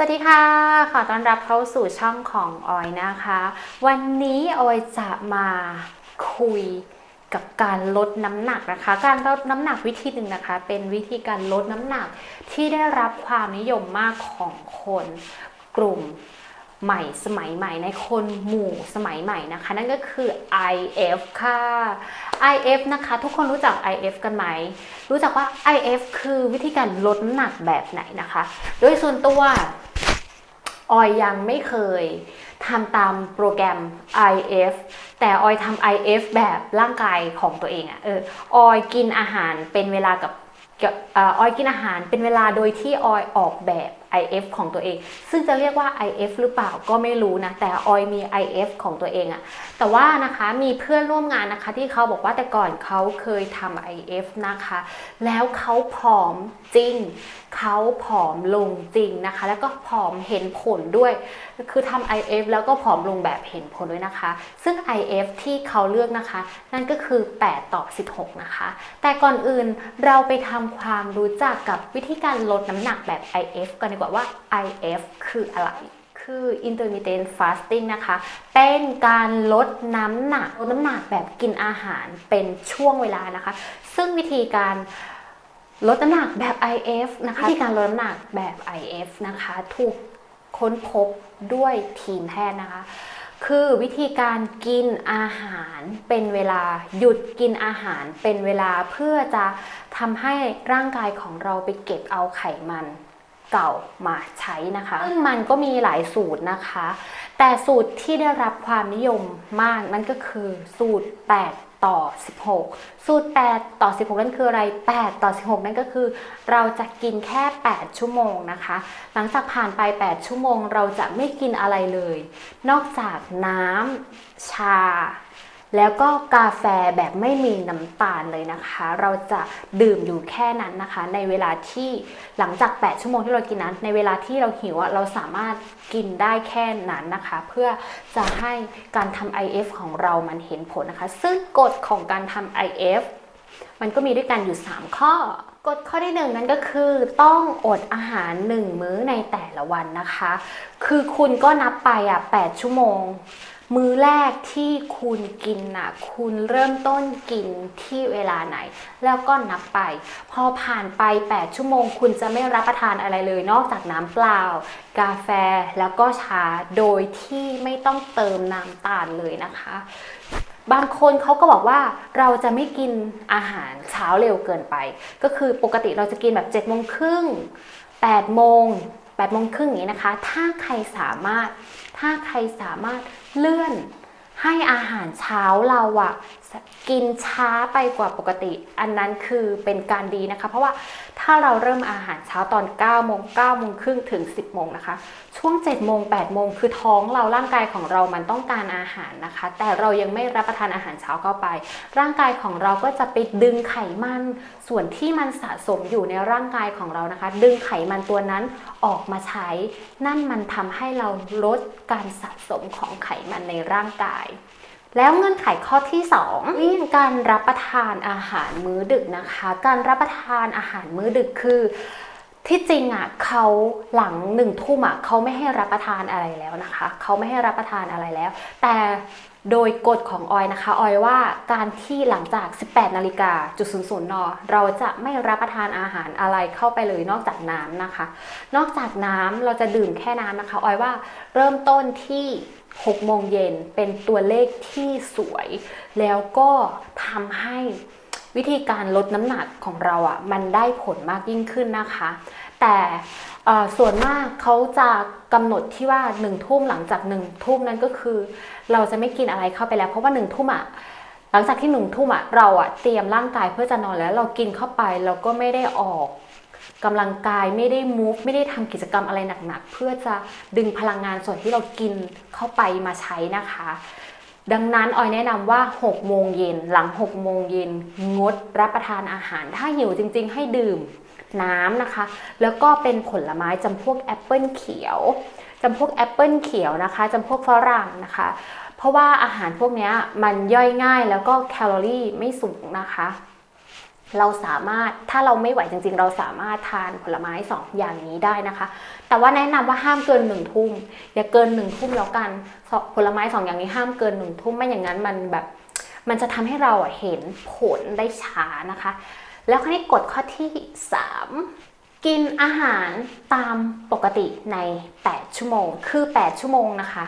สวัสดีค่ะ ขอต้อนรับเข้าสู่ช่องของออยนะคะ วันนี้ออยจะมาคุยกับการลดน้ำหนักนะคะ การลดน้ำหนักวิธีหนึ่งนะคะ เป็นวิธีการลดน้ำหนักที่ได้รับความนิยมมากของคนกลุ่ม ใหม่สมัยใหม่ในคนหมู่สมัยใหม่นะคะ นั่นก็คือ IF ค่ะ IF นะคะ ทุกคนรู้จัก IF กันไหม รู้จักว่า IF คือวิธีการลดน้ำหนักแบบไหนนะคะ โดยส่วนตัวออยยังไม่เคยทำตามโปรแกรม IF แต่ออยทำ IF แบบร่างกายของตัวเองอะเออออยกินอาหารเป็นเวลากับออออยกินอาหารเป็นเวลาโดยที่ออยออกแบบ IF ของตัวเอง ซึ่งจะเรียกว่า IF หรือเปล่าก็ไม่รู้นะ แต่ออยมี IF ของตัวเองอะแต่ว่านะคะมีเพื่อนร่วมงานนะคะ ที่เขาบอกว่าแต่ก่อนเขาเคยทำ IF นะคะ แล้วเขาผอมจริง เขาผอมลงจริงนะคะ แล้วก็ผอมเห็นผลด้วย คือทำ IF แล้วก็ผอมลงแบบเห็นผลด้วยนะคะ ซึ่ง IF ที่เขาเลือกนะคะ นั่นก็คือ 8 ต่อ 16 นะคะ แต่ก่อนอื่นเราไปทำความรู้จักกับวิธีการลดน้ำหนักแบบ IF กันดีกว่าว่า IF คืออะไร คือ intermittent fasting นะคะ เป็นการลดน้ำหนักลดน้ำหนักแบบกินอาหารเป็นช่วงเวลานะคะ ซึ่งวิธีการลดน้ำหนักแบบ IF นะคะวิธีการลดน้ำหนักแบบ IF นะคะ ถูกค้นพบด้วยทีมแพทย์นะคะ คือวิธีการกินอาหารเป็นเวลาหยุดกินอาหารเป็นเวลาเพื่อจะทำให้ร่างกายของเราไปเก็บเอาไขมัน เก่ามาใช้นะคะซึ่งมันก็มีหลายสูตรนะคะ แต่สูตรที่ได้รับความนิยมมากนั่นก็คือสูตร 8ต่อ 16 สูตร 8 ต่อ 16 นั่นคืออะไร 8 ต่อ 16 นั่นก็คือ เราจะกินแค่ 8 ชั่วโมงนะคะ หลังจากผ่านไป 8 ชั่วโมง เราจะไม่กินอะไรเลย นอกจากน้ำชา แล้วก็กาแฟแบบไม่มีน้ำตาลเลยนะคะ เราจะดื่มอยู่แค่นั้นนะคะ ในเวลาที่หลังจาก 8 ชั่วโมงที่เรากินนั้น ในเวลาที่เราหิวอะเราสามารถกินได้แค่นั้นนะคะ เพื่อจะให้การทำ IF ของเรามันเห็นผลนะคะ ซึ่งกฎของการทำ IF มันก็มีด้วยกันอยู่ 3 ข้อกฎข้อที่หนึ่งนั้นก็คือต้องอดอาหาร 1 มื้อในแต่ละวันนะคะ คือคุณก็นับไปอะ 8 ชั่วโมง มื้อแรกที่คุณกินน่ะคุณเริ่มต้นกินที่เวลาไหน แล้วก็นับไป พอผ่านไป 8 ชั่วโมง คุณจะไม่รับประทานอะไรเลย นอกจากน้ำเปล่า กาแฟแล้วก็ชาโดยที่ไม่ต้องเติมน้ำตาลเลยนะคะ บางคนเขาก็บอกว่าเราจะไม่กินอาหารเช้าเร็วเกินไป ก็คือปกติเราจะกินแบบ7จ็ดโมงครึ่งแปดโมงแปดโมงครึ่งอย่างนี้นะคะ ถ้าใครสามารถถ้าใครสามารถ เลื่อนให้อาหารเช้าเราอะ กินช้าไปกว่าปกติ อันนั้นคือเป็นการดีนะคะ เพราะว่าถ้าเราเริ่มอาหารเช้าตอน9โมง9โมงครึ่งถึง 10โมงนะคะ ช่วง7โมง8โมงคือท้องเราร่างกายของเรามันต้องการอาหารนะคะ แต่เรายังไม่รับประทานอาหารเช้าเข้าไป ร่างกายของเราก็จะไปดึงไขมัน ส่วนที่มันสะสมอยู่ในร่างกายของเรานะคะ ดึงไขมันตัวนั้นออกมาใช้ นั่นมันทำให้เราลดการสะสมของไขมันในร่างกาย แล้วเงื่อนไขข้อที่2นี่องการรับประทานอาหารมื้อดึกนะคะ การรับประทานอาหารมื้อดึกคือที่จริงอะเขาหลังหนึ่งทุ่มอะเขาไม่ให้รับประทานอะไรแล้วนะคะเขาไม่ให้รับประทานอะไรแล้ว แต่โดยกฎของออยนะคะออยว่าการที่หลังจาก 18นาฬิกาจุดศูนย์ศูนย์นเราจะไม่รับประทานอาหารอะไรเข้าไปเลยนอกจากน้ำนะคะ นอกจากน้ำเราจะดื่มแค่น้ำนะคะออยว่าเริ่มต้นที่ 6โมงเย็นเป็นตัวเลขที่สวย แล้วก็ทำให้วิธีการลดน้ำหนักของเราอะ่ะมันได้ผลมากยิ่งขึ้นนะคะ แต่ส่วนมากเขาจะกำหนดที่ว่า1นึ่ทุ่มหลังจาก1นึ่ทุ่มนั้นก็คือ เราจะไม่กินอะไรเข้าไปแล้วเพราะว่า1นึ่ทุ่มอะหลังจากที่หนึ่งทุ่มอะเราอะเตรียมร่างกายเพื่อจะนอนแล้วเรากินเข้าไปเราก็ไม่ได้ออก กำลังกายไม่ได้ move ไม่ได้ทำกิจกรรมอะไรหนักๆ เพื่อจะดึงพลังงานส่วนที่เรากินเข้าไปมาใช้นะคะ ดังนั้นออยแนะนำว่า 6 โมงเย็นหลัง 6 โมงเย็นงดรับประทานอาหาร ถ้าหิวจริง ๆ ให้ดื่มน้ำนะคะ แล้วก็เป็นผลไม้จำพวกแอปเปิลเขียวจำพวกแอปเปิลเขียวนะคะจำพวกฝรั่งนะคะ เพราะว่าอาหารพวกนี้มันย่อยง่ายแล้วก็แคลอรี่ไม่สูงนะคะ เราสามารถถ้าเราไม่ไหวจริงๆ เราสามารถทานผลไม้สองอย่างนี้ได้นะคะ แต่ว่าแนะนำว่าห้ามเกินหนึ่งทุ่มอย่าเกินหนึ่งทุ่มแล้วกันผลไม้สองอย่างนี้ห้ามเกินหนึ่งทุ่มไม่อย่างนั้นมันแบบมันจะทำให้เราเห็นผลได้ช้านะคะ แล้วคราวนี้กฎข้อที่ 3 กินอาหารตามปกติใน 8 ชั่วโมง คือ 8 ชั่วโมงนะคะ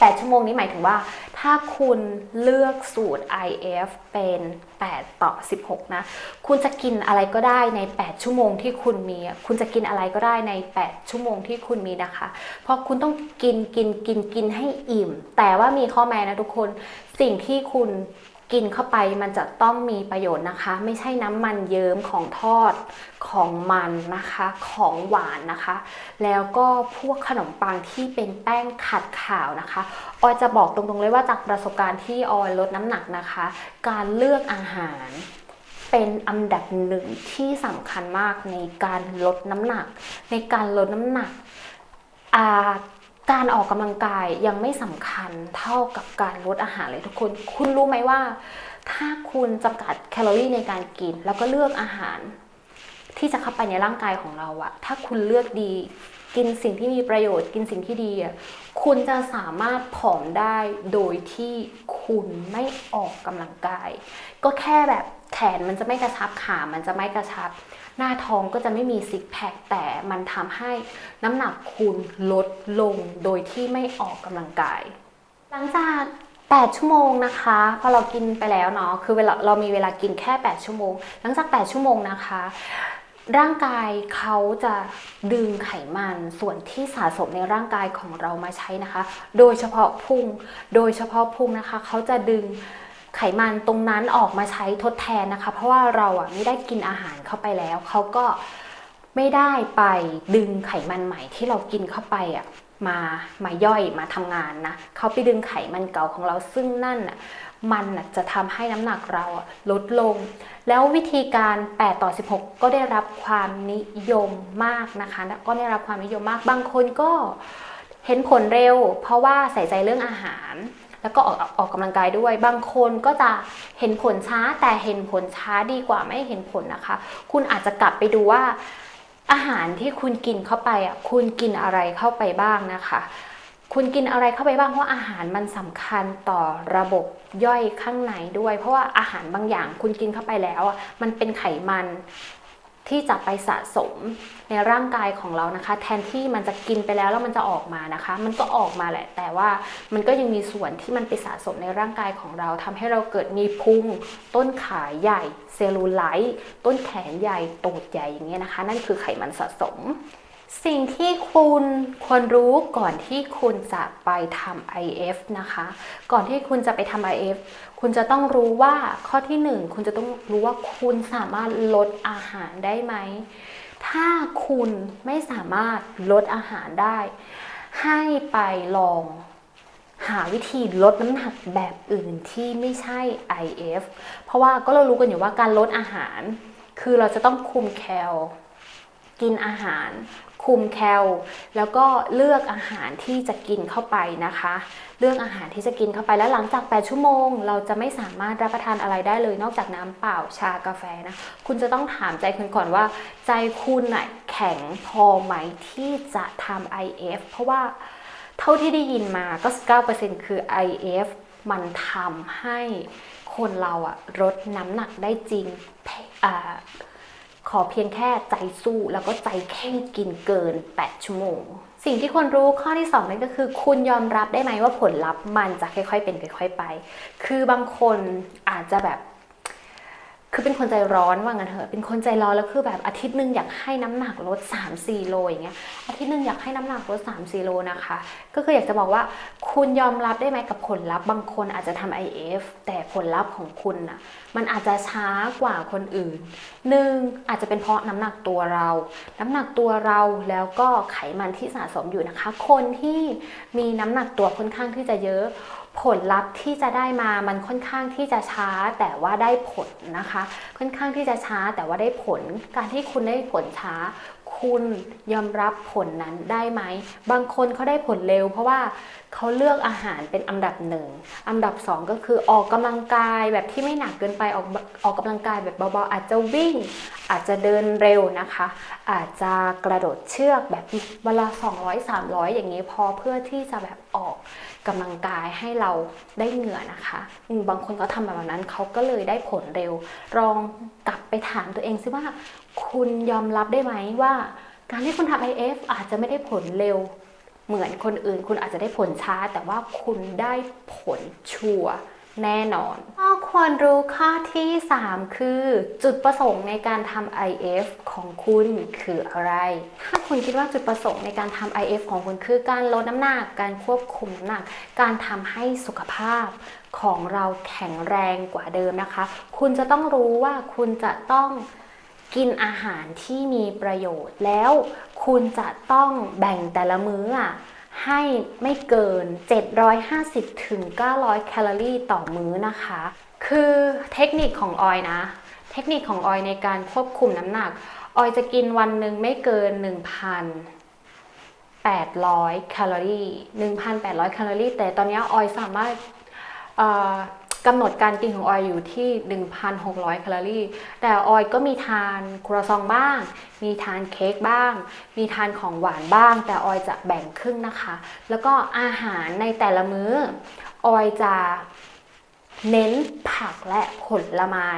8 ชั่วโมงนี้หมายถึงว่า ถ้าคุณเลือกสูตร IF เป็น 8 ต่อ 16 นะ คุณจะกินอะไรก็ได้ใน 8 ชั่วโมงที่คุณมี คุณจะกินอะไรก็ได้ใน 8 ชั่วโมงที่คุณมีนะคะ เพราะคุณต้องกินกินกินกินให้อิ่ม แต่ว่ามีข้อแม้นะทุกคน สิ่งที่คุณ กินเข้าไปมันจะต้องมีประโยชน์นะคะ ไม่ใช่น้ำมันเยิ้มของทอดของมันนะคะ ของหวานนะคะ แล้วก็พวกขนมปังที่เป็นแป้งขัดขาวนะคะ ออยจะบอกตรงๆเลยว่าจากประสบการณ์ที่ออยลดน้ำหนักนะคะ การเลือกอาหารเป็นอันดับหนึ่งที่สำคัญมากในการลดน้ำหนัก ในการลดน้ำหนักอ่า การออกกำลังกายยังไม่สำคัญเท่ากับการลดอาหารเลยทุกคน คุณรู้ไหมว่า ถ้าคุณจำกัดแคลอรี่ในการกิน แล้วก็เลือกอาหาร ที่จะเข้าไปในร่างกายของเราอะถ้าคุณเลือกดี กินสิ่งที่มีประโยชน์ กินสิ่งที่ดีอะคุณจะสามารถผอมได้โดยที่คุณไม่ออกกำลังกาย ก็แค่แบบแขนมันจะไม่กระชับขา มันจะไม่กระชับ หน้าท้องก็จะไม่มีซิกแพคแต่มันทำให้น้ำหนักคุณลดลงโดยที่ไม่ออกกำลังกาย หลังจาก8 ชั่วโมงนะคะพอเรากินไปแล้วเนาะคือเวลาเรามีเวลากินแค่ 8 ชั่วโมง หลังจาก 8 ชั่วโมงนะคะ ร่างกายเขาจะดึงไขมันส่วนที่สะสมในร่างกายของเรามาใช้นะคะ โดยเฉพาะพุงโดยเฉพาะพุงนะคะเขาจะดึง ไขมันตรงนั้นออกมาใช้ทดแทนนะคะ เพราะว่าเราอะไม่ได้กินอาหารเข้าไปแล้ว เขาก็ไม่ได้ไปดึงไขมันใหม่ที่เรากินเข้าไปอะมามาย่อยมาทำงานนะเขาไปดึงไขมันเก่าของเราซึ่งนั่นอะมันน่ะจะทำให้น้ำหนักเราอะลดลง แล้ววิธีการ 8 ต่อ 16 ก็ได้รับความนิยมมากนะคะ ก็ได้รับความนิยมมาก บางคนก็เห็นผลเร็ว เพราะว่าใส่ใจเรื่องอาหาร แล้วก็ออกออกกำลังกายด้วย บางคนก็จะเห็นผลช้าแต่เห็นผลช้าดีกว่าไม่เห็นผลนะคะ คุณอาจจะกลับไปดูว่าอาหารที่คุณกินเข้าไปอะคุณกินอะไรเข้าไปบ้างนะคะ คุณกินอะไรเข้าไปบ้างเพราะอาหารมันสำคัญต่อระบบย่อยข้างในด้วย เพราะว่าอาหารบางอย่างคุณกินเข้าไปแล้วอะมันเป็นไขมัน ที่จะไปสะสมในร่างกายของเรานะคะ แทนที่มันจะกินไปแล้วแล้วมันจะออกมานะคะ มันก็ออกมาแหละ แต่ว่ามันก็ยังมีส่วนที่มันไปสะสมในร่างกายของเราทำให้เราเกิดมีพุงต้นขาใหญ่ เซลลูไลท์ต้นแขนใหญ่ตูดใหญ่อย่างเงี้ยนะคะ นั่นคือไขมันสะสม สิ่งที่คุณควรรู้ก่อนที่คุณจะไปทำ IF นะคะ ก่อนที่คุณจะไปทำ IF คุณจะต้องรู้ว่าข้อที่หนึ่งคุณจะต้องรู้ว่าคุณสามารถลดอาหารได้ไหม ถ้าคุณไม่สามารถลดอาหารได้ ให้ไปลองหาวิธีลดน้ำหนักแบบอื่นที่ไม่ใช่ IF เพราะว่าก็เรารู้กันอยู่ว่าการลดอาหาร คือเราจะต้องคุมแคลกินอาหาร คุมแคล แล้วก็เลือกอาหารที่จะกินเข้าไปนะคะ เลือกอาหารที่จะกินเข้าไปแล้วหลังจาก 8 ชั่วโมง เราจะไม่สามารถรับประทานอะไรได้เลย นอกจากน้ำเปล่าชากาแฟนะ คุณจะต้องถามใจคุณก่อนว่า ใจคุณน่ะแข็งพอไหมที่จะทำ IF เพราะว่าเท่าที่ได้ยินมาก็ 9%คือ IF มันทำให้คนเราอะลดน้ำหนักได้จริงอ่า ขอเพียงแค่ใจสู้แล้วก็ใจแข็งกินเกิน 8 ชั่วโมง สิ่งที่ควรรู้ข้อที่ 2 นั่นก็คือ คุณยอมรับได้ไหมว่าผลลัพธ์มันจะค่อยๆเป็นค่อยๆไป คือบางคนอาจจะแบบ คือเป็นคนใจร้อนว่างั้นเถอะ เป็นคนใจร้อนแล้วคือแบบอาทิตย์หนึ่งอยากให้น้ำหนักลด 3-4 โลอย่างเงี้ย อาทิตย์หนึ่งอยากให้น้ำหนักลด 3-4 โลนะคะ ก็คืออยากจะบอกว่าคุณยอมรับได้ไหมกับผลลัพธ์ บางคนอาจจะทำ IF แต่ผลลัพธ์ของคุณน่ะมันอาจจะช้ากว่าคนอื่นหนึ่งอาจจะเป็นเพราะน้ำหนักตัวเรา น้ำหนักตัวเราแล้วก็ไขมันที่สะสมอยู่นะคะ คนที่มีน้ำหนักตัวค่อนข้างที่จะเยอะ ผลลัพธ์ที่จะได้มามันค่อนข้างที่จะช้าแต่ว่าได้ผลนะคะ ค่อนข้างที่จะช้าแต่ว่าได้ผล การที่คุณได้ผลช้า คุณยอมรับผลนั้นได้ไหม บางคนเขาได้ผลเร็ว เพราะว่าเขาเลือกอาหารเป็นอันดับหนึ่งอันดับสองก็คือออกกำลังกายแบบที่ไม่หนักเกินไปออกออกกำลังกายแบบเบาๆอาจจะวิ่ง อาจจะเดินเร็วนะคะ อาจจะกระโดดเชือกแบบเวลา200 300 อย่างนี้พอเพื่อที่จะแบบออกกำลังกายให้เราได้เหงื่อนะคะบางคนเขาทำแบบนั้นเขาก็เลยได้ผลเร็วลองกลับไปถามตัวเองซิว่า คุณยอมรับได้ไหมว่า การที่คุณทำ IF อาจจะไม่ได้ผลเร็วเหมือนคนอื่น คุณอาจจะได้ผลช้า แต่ว่าคุณได้ผลชัวร์แน่นอนข้อควรรู้ข้อที่ 3 คือ จุดประสงค์ในการทำ IF ของคุณคืออะไร ถ้าคุณคิดว่าจุดประสงค์ในการทำ IF ของคุณคือการลดน้ำหนัก การควบคุมน้ำหนัก การทำให้สุขภาพของเราแข็งแรงกว่าเดิมนะคะ คุณจะต้องรู้ว่าคุณจะต้อง กินอาหารที่มีประโยชน์แล้วคุณจะต้องแบ่งแต่ละมื้อให้ไม่เกิน 750ถึง900 แคลอรี่ต่อมื้อนะคะ คือเทคนิคของออยนะ เทคนิคของออยในการควบคุมน้ำหนัก ออยจะกินวันหนึ่งไม่เกิน 1,800 แคลอรี่ 1,800 แคลอรี่ แต่ตอนนี้ออยสามารถ กำหนดการกินของออยอยู่ที่ 1,600 แคลอรี่ แต่ออยก็มีทานครัวซองบ้าง มีทานเค้กบ้าง มีทานของหวานบ้าง แต่ออยจะแบ่งครึ่งนะคะ แล้วก็อาหารในแต่ละมื้อ ออยจะเน้นผักและผลไม้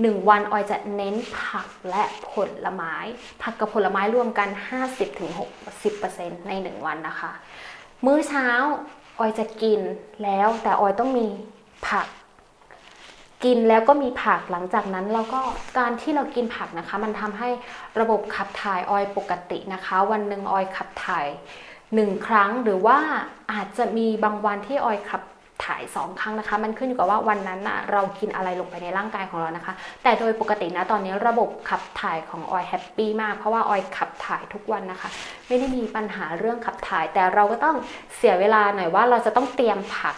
หนึ่งวันออยจะเน้นผักและผลไม้ ผักกับผลไม้รวมกัน 50-60%ในหนึ่งวันนะคะ มื้อเช้าออยจะกินแล้วแต่ออยต้องมี ผัก กินแล้วก็มีผักหลังจากนั้นเราก็การที่เรากินผักนะคะ มันทำให้ระบบขับถ่ายออยปกตินะคะ วันหนึ่งออยขับถ่ายหนึ่งครั้งหรือว่าอาจจะมีบางวันที่ออยขับถ่ายสองครั้งนะคะ มันขึ้นอยู่กับว่าวันนั้นน่ะเรากินอะไรลงไปในร่างกายของเรานะคะ แต่โดยปกตินะตอนนี้ระบบขับถ่ายของออยแฮปปี้มาก เพราะว่าออยขับถ่ายทุกวันนะคะ ไม่ได้มีปัญหาเรื่องขับถ่าย แต่เราก็ต้องเสียเวลาหน่อยว่าเราจะต้องเตรียมผัก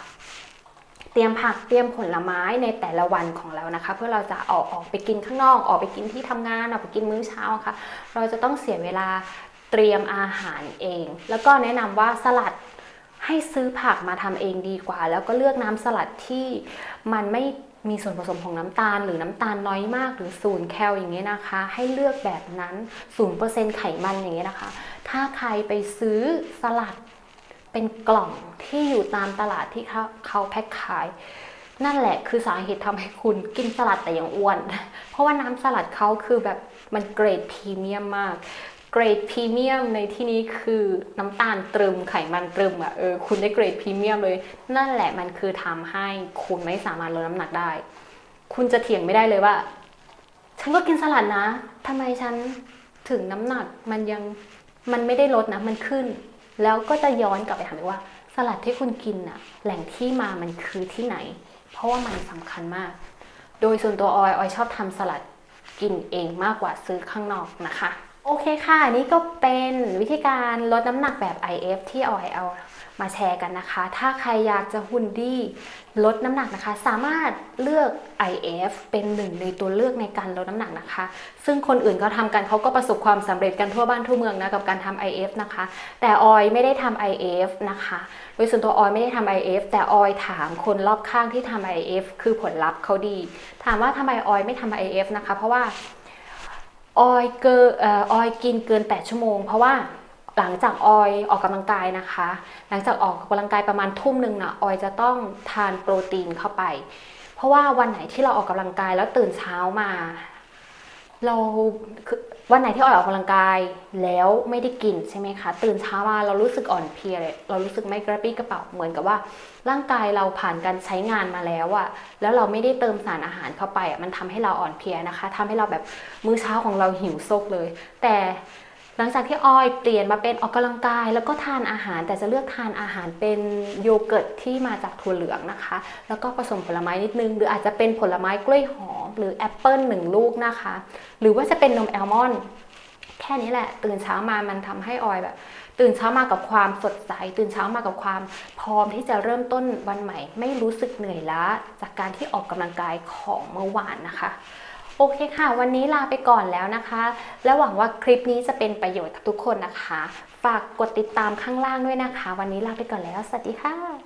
เตรียมผักเตรียมผลไม้ในแต่ละวันของเรานะคะ เพื่อเราจะออกออกไปกินข้างนอก ออกไปกินที่ทำงานออกไปกินมื้อเช้าค่ะ เราจะต้องเสียเวลาเตรียมอาหารเอง แล้วก็แนะนำว่าสลัดให้ซื้อผักมาทำเองดีกว่า แล้วก็เลือกน้ำสลัดที่มันไม่มีส่วนผสมของน้ำตาล หรือน้ำตาลน้อยมากหรือศูนย์แคลอย่างเงี้ยนะคะ ให้เลือกแบบนั้นศูนย์เปอร์เซ็นต์ไขมันอย่างเงี้ยนะคะ ถ้าใครไปซื้อสลัดเป็นกล่อง ที่อยู่ตามตลาดที่เขาเขาแพ็คขาย นั่นแหละคือสาเหตุทำให้คุณกินสลัดแต่ยังอ้วน เพราะว่าน้ำสลัดเขาคือแบบมันเกรดพรีเมียมมากเกรดพรีเมียมในที่นี้คือน้ำตาลตรึมไขมันตรึมอะเออคุณได้เกรดพรีเมียมเลย นั่นแหละมันคือทำให้คุณไม่สามารถลดน้ำหนักได้ คุณจะเถียงไม่ได้เลยว่า ฉันก็กินสลัดนะทำไมฉันถึงน้ำหนักมันยังมันไม่ได้ลดนะมันขึ้น แล้วก็จะย้อนกลับไปถามว่า สลัดที่คุณกินน่ะแหล่งที่มามันคือที่ไหน เพราะว่ามันสำคัญมาก โดยส่วนตัวออยออยชอบทำสลัดกินเองมากกว่าซื้อข้างนอกนะคะ โอเคค่ะนี่ก็เป็นวิธีการลดน้ำหนักแบบ IF ที่ออยเอา มาแชร์กันนะคะ ถ้าใครอยากจะหุ่นดีลดน้ำหนักนะคะ สามารถเลือก IF เป็นหนึ่งในตัวเลือกในการลดน้ำหนักนะคะ ซึ่งคนอื่นเขาทำกันเขาก็ประสบความสำเร็จกันทั่วบ้านทั่วเมืองนะกับการทำ IF นะคะ แต่ออยไม่ได้ทำ IF นะคะ โดยส่วนตัวออยไม่ได้ทำ IF แต่ออยถามคนรอบข้างที่ทำ IF คือผลลัพธ์เขาดี ถามว่าทำไมออยไม่ทำ IF นะคะ เพราะว่าออยเกินเอ่อออยกินเกิน 8 ชั่วโมง เพราะว่า หลังจากออยออกกำลังกายนะคะ หลังจากออกกำลังกายประมาณทุ่มหนึ่งนะออยจะต้องทานโปรตีนเข้าไป เพราะว่าวันไหนที่เราออกกำลังกายแล้วตื่นเช้ามา เราวันไหนที่ออยออกกำลังกายแล้วไม่ได้กินใช่ไหมคะตื่นเช้ามาเรารู้สึกอ่อนเพลียเลยเรารู้สึกไม่กระปี้กระเป๋าเหมือนกับว่า ร่างกายเราผ่านการใช้งานมาแล้วอะแล้วเราไม่ได้เติมสารอาหารเข้าไปอะมันทำให้เราอ่อนเพลียนะคะทำให้เราแบบมื้อเช้าของเราหิวโซกเลย แต่ หลังจากที่ออยเปลี่ยนมาเป็นออกกำลังกาย แล้วก็ทานอาหารแต่จะเลือกทานอาหารเป็นโยเกิร์ตที่มาจากถั่วเหลืองนะคะ แล้วก็ผสมผลไม้นิดนึง หรืออาจจะเป็นผลไม้กล้วยหอม หรือแอปเปิลหนึ่งลูกนะคะ หรือว่าจะเป็นนมแอลมอนด์แค่นี้แหละ ตื่นเช้ามามันทำให้ออยแบบ ตื่นเช้ามากับความสดใส ตื่นเช้ามากับความพร้อมที่จะเริ่มต้นวันใหม่ ไม่รู้สึกเหนื่อยล้าจากการที่ออกกำลังกายของเมื่อวานนะคะ โอเคค่ะ วันนี้ลาไปก่อนแล้วนะคะ และหวังว่าคลิปนี้จะเป็นประโยชน์กับทุกคนนะคะ ฝากกดติดตามข้างล่างด้วยนะคะ วันนี้ลาไปก่อนแล้ว สวัสดีค่ะ